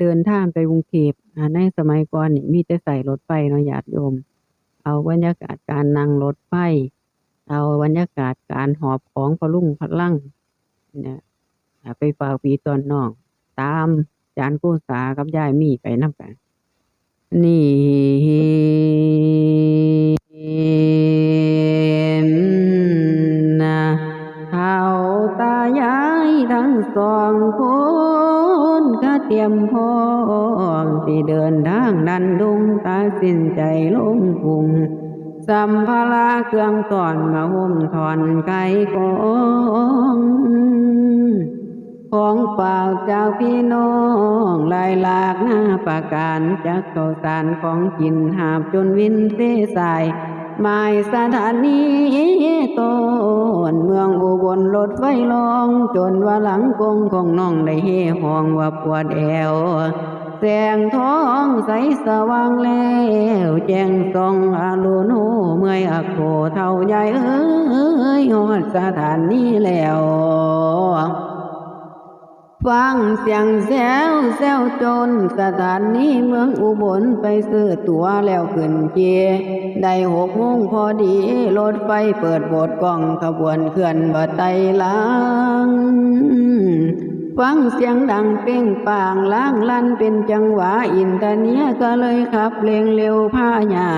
เดินทางไปกรุงเทพในสมัยก่อนนี่มีแต่ใช้รถไฟเนาะญาติโยม เอาบรรยากาศการนั่งรถไฟ เอาบรรยากาศการหอบของพะรุงพะรังเนี่ยไปฝากพี่ตอนน้อง ตามจานกูสากับยายมีไปนำกัน นี่ สัมภาระเครื่องตอนมาห่มถอนไก่กองของฝากจาพี่น้องลายหลากหน้าประการจากข้าวสารของกินหาบจนวินเสายหมายสถานีตนเมืองอุบลรถไฟลอง จนว่าหลังกงของน้องได้เฮห้องว่าปวดแอว แสงท้องใสสว่างแล้วแจ้งส่องอารุณโหเมื่อยอักโขเท่าใหญ่เอ้ยฮอดสถานนี้แล้วฟังเสียงแซวแซวจนสถานนี้เมืองอุบลไปซื้อตั๋วแล้วขึ้นเจ ได้หกโมงพอดีรถไฟเปิดโบดกล้องขบวนเคลื่อนบ่ไตลัง ฟังเสียงดังเป้งป่างล้างลั่นเป็นจังหวะอินทเนียก็เลยขับเร่งเร็วผ้าใหญ่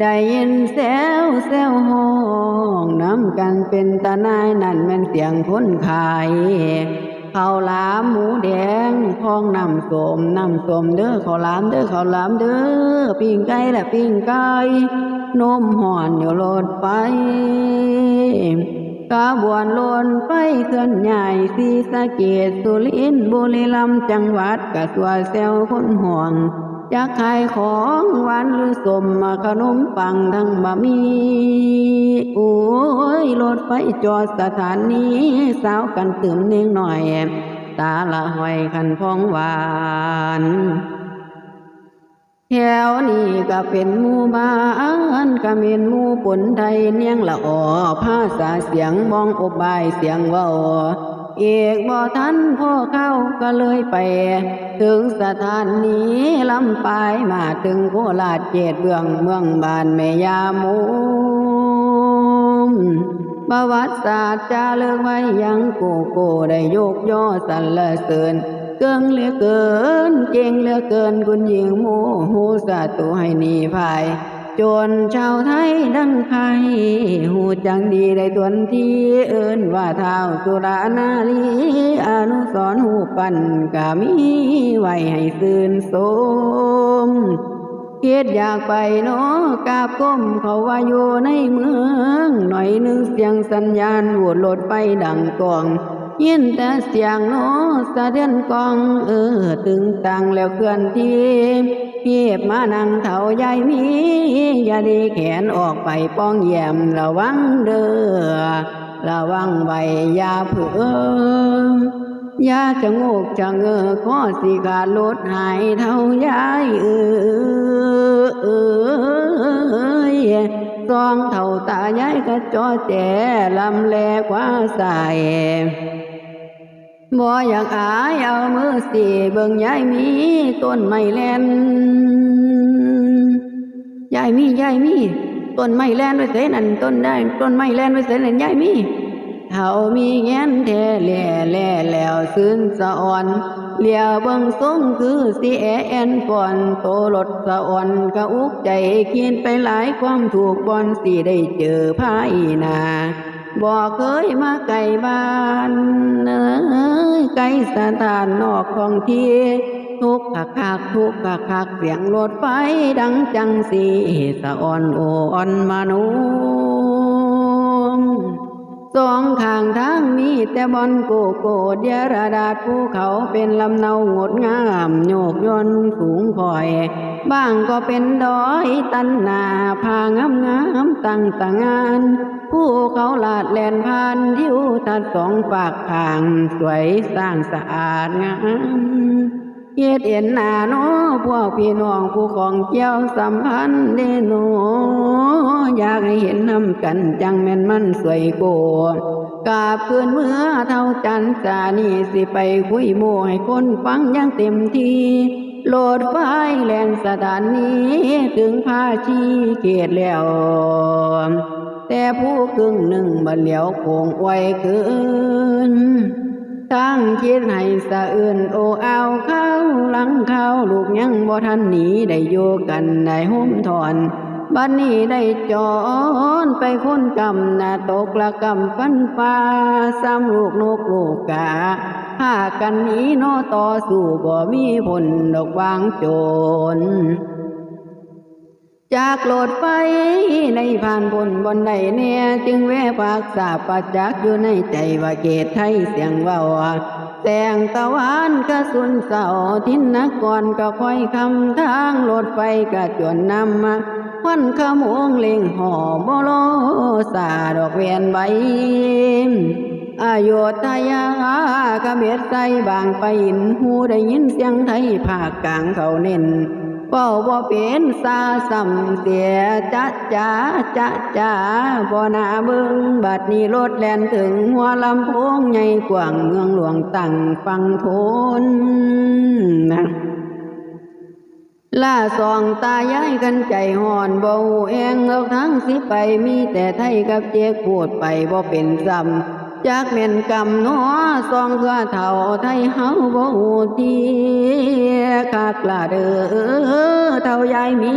ได้ยินแซวแซวห้องน้ำกันเป็นตาหนายนั่นแม่นเสียงคนขายข้าวหลามหมูแดงพองน้ำสมน้ำสมเด้อข้าวหลามเด้อข้าวหลามเด้อปิ้งไก่ละปิ้งไก่นมห่อนอยู่รถไป กบวนรถไฟเคลื่อนใหญ่สีสะเกดสุรินบุรีรัมย์จังหวัดกะสัวแซวคนห่วงจะขายของหวานหรือสมมาขนมปังทั้งบะมีโอ้ยรถไฟจอดสถานีสาวกันตื่มเนียงหน่อย ตาละหอยคันพองหวาน แถวนี้ก็เป็นหมู่บ้านก็เป็นหมู่ปนไทยเนียงละออภาษาเสียงมองอบายเสียงว่าเอกบ่ทันพ่อเข้าก็เลยไป ถึงสถานนี้ลำปายมาถึงโคราชเจดเบืองเมืองบ้านแม่ยามูมประวัติศาสตร์จาเลิกไว้ยังโกโก้ได้ยกย่อสรรเสริญ เกิงเหลือเกิน เก่งเหลือเกินคุณหญิงโมหูสาตุให้หนีภายจนชาวไทยดังไทยหูจังดีได้ตวนที่เอิ้นว่าเท้าสุรานาลีอนุสรหูปันกามีไว้ให้ซื่นสมเกียดอยากไปเนาะกาบก้มเขาว่าอยู่ในเมือง หน่อยนึงเสียงสัญญาณโหวดรถไปดังกอง ยินแต่เสียงโนสะเดือนกองเออตึงตังแล้วเคลื่อนที่เพียบมานั่งเถาใหญ่มีอย่าดีแขนออกไปป้องแยมระวังเด้อระวังไว้อย่าเผืออยาจะงกจะเงอข้อสิขาลดหายเท่ายายเออเออซองเท่าตายายก็จอแจลำแลกว่าใส บ่อยากอายเอามือสีเบิ่งยายมีต้นไม้แลนยายมียายมีต้นไม้แลนไว้เสนั่นต้นได้ต้นไม้แลนไว้เสนั่นยายมีเฮามีแงนแท้แล่แล่แล้วซื่นสะอ่อนเหลียวเบิ่งทรงคือสิแอแอนก่อนโตรถสะอ่อนกะอุกใจคิดไปหลายความถูกบอนสิได้เจอภายหนา บ่เคยมาไกลบ้านเอ้ยไกลสถานนอกของที่ ทุกข์คักคักทุกข์คักคักเสียงรถไฟดังจังสีสะอ่อนโออ่อนมานุมสองข้างทางมีแต่บอนโกโกเดียระดาษภูเขาเป็นลำเนางดงามโยกยนสูงคอย บ้างก็เป็นดอยตันนาพางามงามตั้งตางาน ผู้เขาลาดแลนพานทิวทัดสองปากทาง สวยสร้างสะอาดงามเฮ็ดเอ็นหนาโนพวกพี่น้องผู้ของเจ้าสัมพันธ์เดโนอยากให้เห็นนำกันจังแม่นมันสวยโกกาบคืนเมื่อเท่าจันจานี่สิไปคุยโมให้คนฟังยังเต็มที่โหลดไฟแลนสถานนี้ถึงพาชีเขตแล้ว แต่ผู้ครึ่งหนึ่งบัดเหลียวโคงไว้เกินตั้งคิดให้สะอื่นโอเอาเข้าหลังเข้าลูกยังบ่ทันหนีได้อยู่กันได้ห่มถอนบัดนี้ได้จอนไปคนกำนาตกละกำฟันฟ้าซ้ำลูกนกลูกกาพากันหนีนอต่อสู้บ่มีผลดอกวางโจร จากโหลดไฟในผ่านบนบนใดเนี่ยจึงแวะปากสาประจักอยู่ในใจว่าเกตไทยเสียงเว่าแสงตะวันกระสุนเสาทินนกกรก็ค่อยคำทางโหลดไฟกระจวนนำมาควันขโมงเล็งห่อบโลสาดอกเวียนใบอายุทยากระเบ็ดใส่บางไปอินหูได้ยินเสียงไทยภาคกลางเขาเน้น ว้าบ่เป็นซาสำเสียจะจ้าจะจ้าบ่นาเบิ่งบัดนี้รถแล่นถึงหัวลำโพงใหญ่กว้างเมืองหลวงตั้งฟังโทนนะล่าสองตายายกันใจห่อนบ่หูแองเอาทั้งสิไปมีแต่ไทยกับเจ๊กพูดไปบ่เป็นซ้ำจากแม่นกำน้อสองเพื่อเท่าไทยเฮาบ่หูที คักละเด้อเท่ายายมี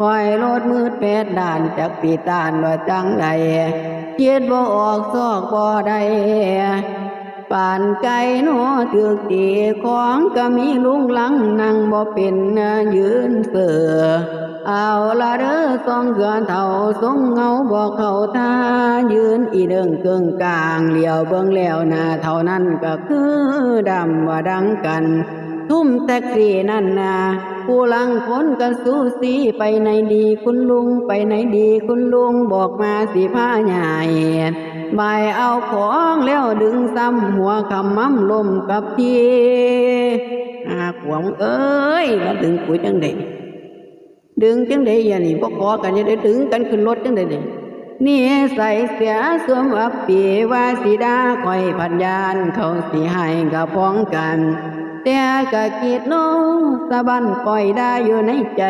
คอยรถมืดแปดด่านจากปีตานว่าจังใดเกียดบ่ออกซอกบ่ได้ป่านไก่หนอตึกตีของก็มีลุงหลังนั่งบ่เป็นยืนเสือเอาละเด้อสองเกือนเท่าทรงเงาบอกเขาท่ายืนอีเดิงเกิงกลางเหลียวเบิ่งแล้วหน้าเท่านั้นก็คือดำว่าดังกัน ทุ่มแท็กซี่นั่นนาผู้หลังคนกันสู้สีไปไหนดีคุณลุงไปไหนดีคุณลุงบอกมาสิผ้าใหญ่บายเอาของแล้วดึงซ้ำหัวคำมั่มลมกับทีอาขวงเอ้ยมาดึงปุ๋ยจังเด็ดึงจังเดอย่านี่บ่กอกันจะได้ดึงกันขึ้นรถจังเดนี่นี่ใส่เสียสวมอับปีว่าสีดาคอยพันยานเขาสีให้กับพ้องกัน แต่กะกิดโนสะบันปล่อยได้อยู่ในใจ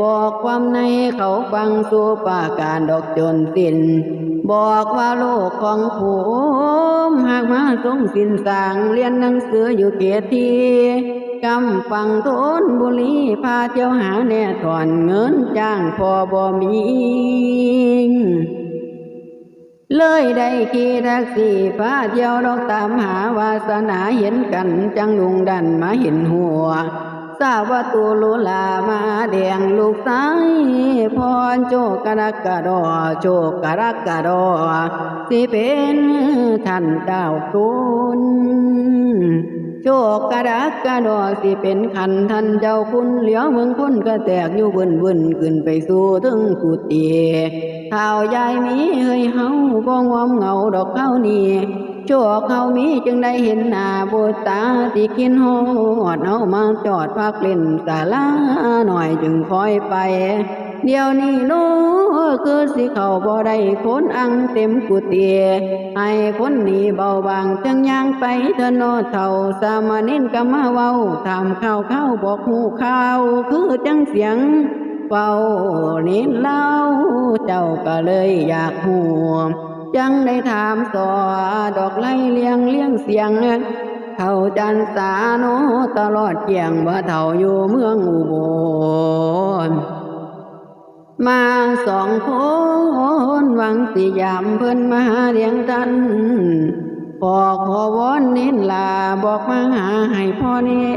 บอกความในเขาฟังสู่ปาการดอกจนสิ้นบอกว่าโลกของผมหากมาทรงสินสางเรียนหนังสืออยู่เกียรติกำฟังโทนบุรีพาเที่ยวหาแน่ถอนเงินจ้างพอบ่มี เลยได้ขี่แท็กซี่พาเที่ยวดอกตามหาวาสนาเห็นกันจังลุงดันมาเห็นหัวทราบว่าตูลุลามาแดงลูกสายพรโจกระกกระดอโจกระกกระดอสิเป็นท่านดาวตุน โจกกระดักกระดอสิเป็นขันท่านเจ้าคุณเหลียวเมืองคนก็แตกอยู่บนบนขึ้นไปสู่ถึงกุฏิข่าวยายมีเฮ้ยเฮาบ้องวอมเงาดอกเข้านี่โจกเขามีจึงได้เห็นหน้าบูตาที่กินหอดเอามาจอดพักเล่นศาลาหน่อยจึงคอยไป เดี๋ยวนี้โน้คือสิเขาบ่ได้คนอังเต็มกุฏิให้คนนี้เบาบางจังย่างไปเถอะนอเท่าสามเณรก็มาเว้าทำข้าวข้าวบอกหูข้าวคือจังเสียงเฝ้าเน้นเล่าเจ้าก็เลยอยากหูจังได้ถามสอดอกไล่เลี้ยงเลี้ยงเสียงเท่าจันสาโนตลอดเกียงว่าเท่าอยู่เมืองอุบล มาสองคนหวังสิยามเพิ่นมาหาเลี้ยงทันพอขอวอนน้นลาบอกมาหาให้พ่อนี่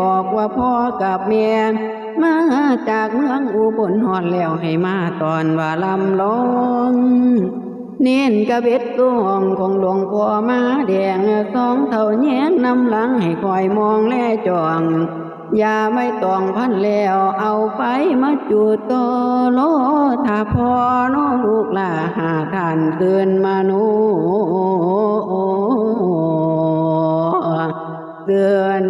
บอกว่าพ่อกับแม่มาจากเมืองอุบลหอดแล้วให้มาตอนว่าลำลงเน้นกระเบ็ดตวห้องของหลวงพ่อมาแดงสองเท่าแย้นนำหลังให้คอยมองแลจอง ย่าไม่ต้องพันแล้วเอาไปมาจุดตโลถ้าพอโนลูกหลาหาท่านเตือนมาโนเตือน